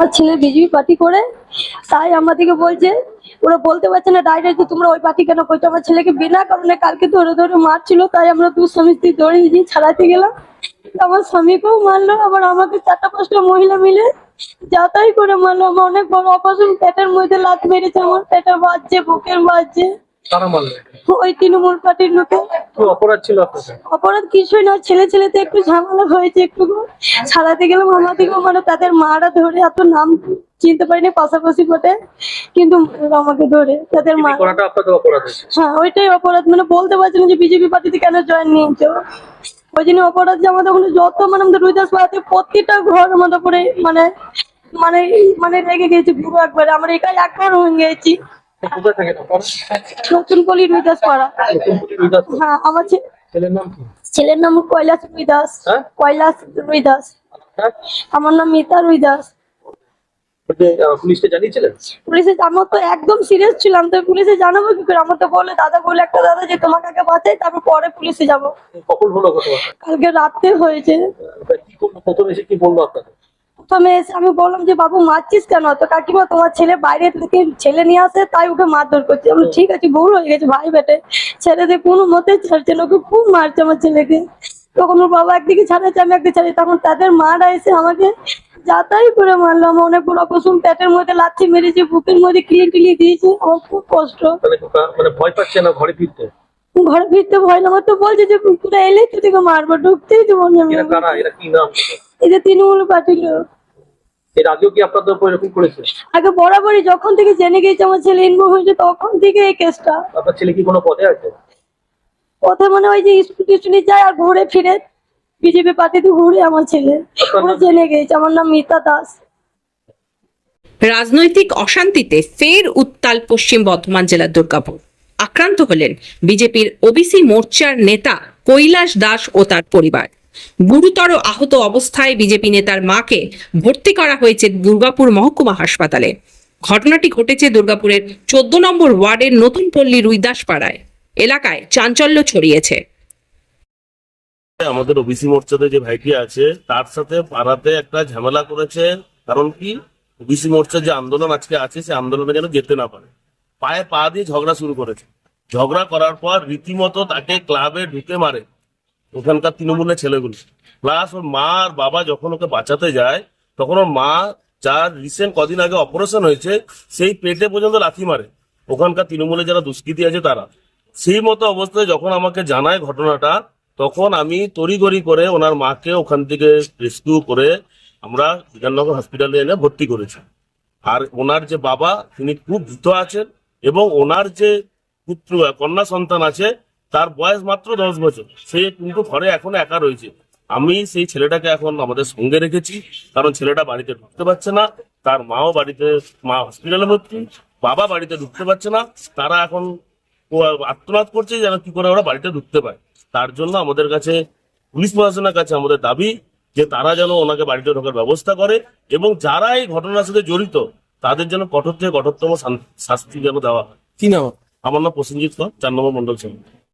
আমার ছেলে BJP party করে, তাই আমাদেরকে বলছে, ওরা বলতে পারছে না ডাইরেক্ট তোমরা ওই পার্টি কেন করছ? আমার ছেলেকে বিনা কারণে কালকে ধরে ধরে মারছিল, তাই আমরা দু স্বামী স্ত্রী দৌড়ে দিয়ে ছাড়াতে গেলাম। আমার স্বামীকেও মারলো, আবার আমাকে চারটা পাঁচটা মহিলা মিলে যাতাই করে মারলো। আমার অনেক বড় অপারেশন পেটের মধ্যে লাত মেরেছে, আমার পেটে বাজছে, বুকের বাজছে। মারলে ওই তৃণমূল পার্টির লোকে। কি অপরাধ ছিল আপনাদের? অপরাধ কিছুই না ছেলে ছেলেতে একটু ঝামেলা হয়েছে একটু। ছাড়াতে গেলাম মানে তাদের মারা ধরে এত নাম চিনতে পারিনি পাশাপাশি বটে কিন্তু আমাকে ধরে তাদের মা হ্যাঁ ওইটাই অপরাধ। মানে বলতে পারছি না যে বিজেপি পার্টিতে কেন জয়েন নিয়েছো? ওই জন্য অপরাধ যে আমাদের ওখানে যত মানে আমাদের রুইদাস পাড়াতে প্রতিটা ঘর আমাদের উপরে মানে মানে মানে রেগে গেছে পুরো একবারে। আমরা একাই একবার হয়ে গেছি। কোথায় থাকেন আপনারা নতুন কলি রুইদাস পাড়া। নতুনপুরি রুইদাস হ্যাঁ আমার ছেলের নাম কি? ছেলের নাম কৈলাস রুইদাস হ্যাঁ? কৈলাস রুইদাস হ্যাঁ? আমার নাম মিতা রুইদাস পুলিশকে জানিয়েছিলেন? পুলিশে আমার তো একদম সিরিয়াস ছিলাম তো পুলিশে জানাব কি করে? আমার তো বলে দাদা বলে একটা দাদা যে তোমাকে আগে বাঁচাই তারপর পরে পুলিশে যাব। কখন হলো কালকে রাতে হয়েছে। কি করল? প্রথম এসে কি বলল আপনাকে? প্রথমে এসে আমি বললাম যে বাবু মারছিস কেন? তো কাকিমা তোমার ছেলে বাইরে থেকে ছেলে নিয়ে আসে তাই ওকে মারধর করছে। আমি ঠিক আছে ভুল হয়ে গেছে ভাই বেটে। ছেলেদের কোনো মতে ছাড়ছে না ওকে খুব মারছে আমার ছেলেকে। তখন ওর বাবা একদিকে ছাড়াচ্ছে আমি একদিকে ছাড়ি তখন তাদের মারা এসে আমাকে যাতাই করে মারলো। আমার অনেক বড় অপশন পেটের মধ্যে লাথি মেরেছে বুকের মধ্যে কিলি টিলি দিয়েছে। আমার খুব কষ্ট। মানে ভয় পাচ্ছে না ঘরে ফিরতে? ঘরে ফিরতে ভয় না আমার তো বলছে যে তোরা এলেই তো তোকে মারবো ঢুকতেই দেবো না এরা কি নাম? যে তৃণমূল পার্টির লোক। এর আগেও কি আপনাদের উপর এরকম করেছে? আগে বরাবরই যখন থেকে জেনে গেছে আমার ছেলে ইনভলভ হয়েছে তখন থেকে এই কেসটা আপনার ছেলে কি কোনো পদে আছে? কোথায় মানে ওই যে স্কুল টিউশনি যায় আর ঘুরে ফিরে বিজেপি পার্টিতে ঘুরে আমার ছেলে। জেনে গেছে আমার নাম মিতা দাস। রাজনৈতিক অশান্তিতে ফের উত্তাল পশ্চিম বর্ধমান জেলার দুর্গাপুর। আক্রান্ত হলেন বিজেপির ওবিসি মোর্চার নেতা কৈলাস দাস ও তার পরিবার। গুরুতর আহত অবস্থায় বিজেপি নেতার মাকে ভর্তি করা হয়েছে দুর্গাপুর মহকুমা হাসপাতালে। ঘটনাটি ঘটেছে দুর্গাপুরের চোদ্দ নম্বর ওয়ার্ডের নতুন পল্লী রুইদাস পাড়ায় এলাকায় চাঞ্চল্য ছড়িয়েছে। আমাদের ওবিসি মোর্চাতে যে ভাইটি আছে, তার সাথে পাড়াতে একটা ঝামেলা করেছে। কারণ কি? ওবিসি মোর্চার যে আন্দোলন আজকে আছে, সে আন্দোলনে যেন যেতে না পারে। পায়ে পা দিয়ে ঝগড়া শুরু করেছে। ঝগড়া করার পর রীতিমতো তাকে ক্লাবে ঢুকে মারে। ওখানকার তৃণমূলের ছেলেগুলো। প্লাস ওর মা আর বাবা যখন ওকে বাঁচাতে যায়, তখন ওর মা যার রিসেন্ট কদিন আগে অপারেশন হয়েছে, সেই পেটে পর্যন্ত লাথি মারে। ওখানকার তৃণমূলে যারা দুষ্কৃতী আছে তারা। সেই মতো অবস্থায় যখন আমাকে জানায় ঘটনাটা, তখন আমি তড়িঘড়ি করে ওনার মাকে ওখান থেকে রেস্কিউ করে আমরা বিধাননগর হসপিটালে এনে ভর্তি করেছি। আর ওনার যে বাবা, তিনি খুব দ্রুত আছেন এবং ওনার যে পুত্র, কন্যা সন্তান আছে তার বয়স মাত্র দশ বছর। সে কিন্তু ঘরে এখন একা রয়েছে। আমি সেই ছেলেটাকে এখন আমাদের সঙ্গে রেখেছি কারণ ছেলেটা বাড়িতে ঢুকতে পারছে না তার মাও বাড়িতে মা হসপিটালে ভর্তি বাবা বাড়িতে ঢুকতে পারছে না তারা এখন আত্মনাদ করছে যেন কি করে ওরা বাড়িতে ঢুকতে পায় তার জন্য আমাদের কাছে পুলিশ প্রশাসনের কাছে আমাদের দাবি যে তারা যেন ওনাকে বাড়িতে ঢোকার ব্যবস্থা করে এবং যারা এই ঘটনার সাথে জড়িত তাদের যেন কঠোর থেকে কঠোরতম শাস্তি যেন দেওয়া হয়। কি নাম? আমার নাম প্রসেনজিৎ কর চার নম্বর মন্ডল সমিতি